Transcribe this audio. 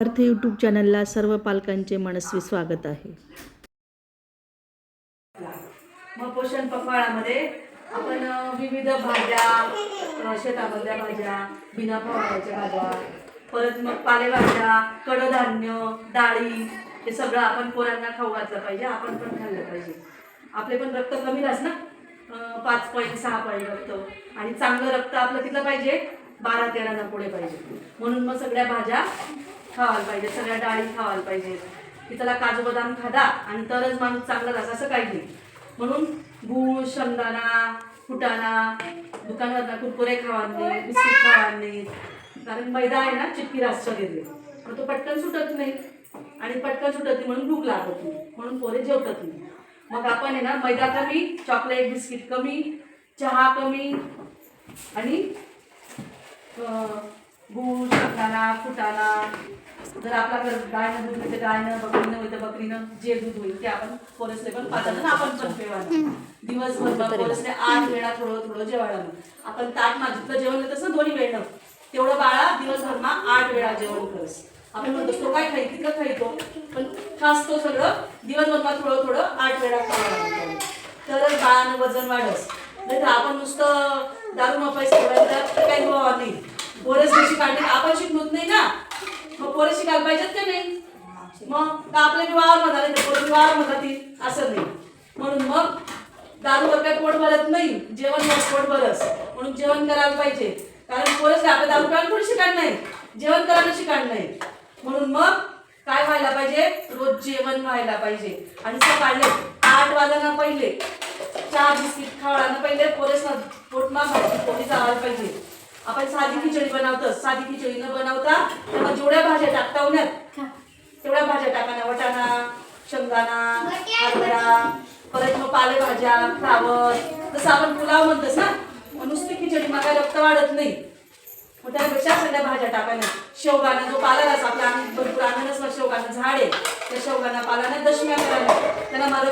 अर्थ यूट्यूब चॅनलला सर्व पालकांचे मनस्वी स्वागत आहे. मग पोषण पखवाडामध्ये आपण विविध भाज्या शेतामधल्या भाज्या बिना फवाराच्या भाज्या परत मग पालेभाज्या कडधान्य डाळी हे सगळं आपण पोरांना खाऊ घातलं पाहिजे आपण पण खाल्लं पाहिजे. आपले पण रक्त कमी राहस ना? पाच पॉईंट सहा पॉईंट रक्त. आणि चांगलं रक्त आपलं तिथलं पाहिजे बारा तेराला पुढे पाहिजे. म्हणून मग सगळ्या भाज्या खावायला पाहिजे सगळ्या डाळी खावायला पाहिजे की त्याला काजू बदाम खादा आणि तरच माणूस चांगला राहतो असं काही नाही. म्हणून गूळ शेंगदाणा फुटाणा दुकानात कुरकुरे खावा नाही बिस्किट खावा नाही. कारण मैदा आहे ना चिटकी रास्त घेतले पण तो पटकन सुटत नाही. आणि पटकन सुटत नाही म्हणून भूक लागत नाही. म्हणून पोरे जेवतात नाही. मग आपण आहे ना मैदा कमी चॉकलेट बिस्किट कमी चहा कमी आणि गूळ शेंगदाणा फुटाणा जर आपल्या घर गायनं दूध होते गायनं बकरीनं होतं बकरीनं जे दूध होईल ते आपण पोरसले पण पाहतात ना आपण पण पेवायला दिवसभर पोरसले आठ वेळा थोडं थोडं जेवायला. आपण ताट मागितलं जेवण देतस ना दोन्ही वेळ तेवढं बाळा दिवसभर मा आठ वेळा जेवण करस. आपण म्हणतो तो काय खाई तिथं खाईतो पण खास तो सगळं दिवसभर थोडं थोडं आठ वेळा लागतो तरच बाळानं वजन वाढस. नाही तर आपण नुसतं दारू मापायचं पैसे ठेवायला काही भाव नाही पोरस कशी काढली आपण शिकवत नाही ना? मग पोरं शिकायला पाहिजेत का नाही? मग का आपल्या विवाहावर म्हणा तर पोरं विवाहावर म्हणा ती? असं नाही. म्हणून मग दारूवर काही पोट भरत नाही. जेवण मग पोट भरस. म्हणून जेवण करायला पाहिजे. कारण पोरस काय आपल्या दारू प्यायला थोडी शिकायला नाही. जेवण करायला शिकायला नाही. म्हणून मग काय व्हायला पाहिजे? रोज जेवण व्हायला पाहिजे. आणि सकाळी आठ वाजायला पहिले. चहा बिस्किट खावडानं पहिले पोरेसना पोटमा भाजी पोळी जावायला पाहिजे. आपण साधी खिचडी बनवतो साधी खिचडी न बनवता तेव्हा जेवढ्या भाज्या टाकता उन्हात तेवढ्या भाज्या टाकाना वटाणा शेंगदाणा हरभरा परत मग पालेभाज्या फ्लावर जसं आपण पुलाव म्हणतोस ना नुसती खिचडी मग काय रक्त वाढत नाही. मग त्यापेक्षा सगळ्या भाज्या टाकायला शेवगाणा जो पाला असं आपल्या अंग- भरपूर अंगणच शेवगाणं झाड आहे. त्या शेवगाणा पालाने दशम्या करायला. त्याला मला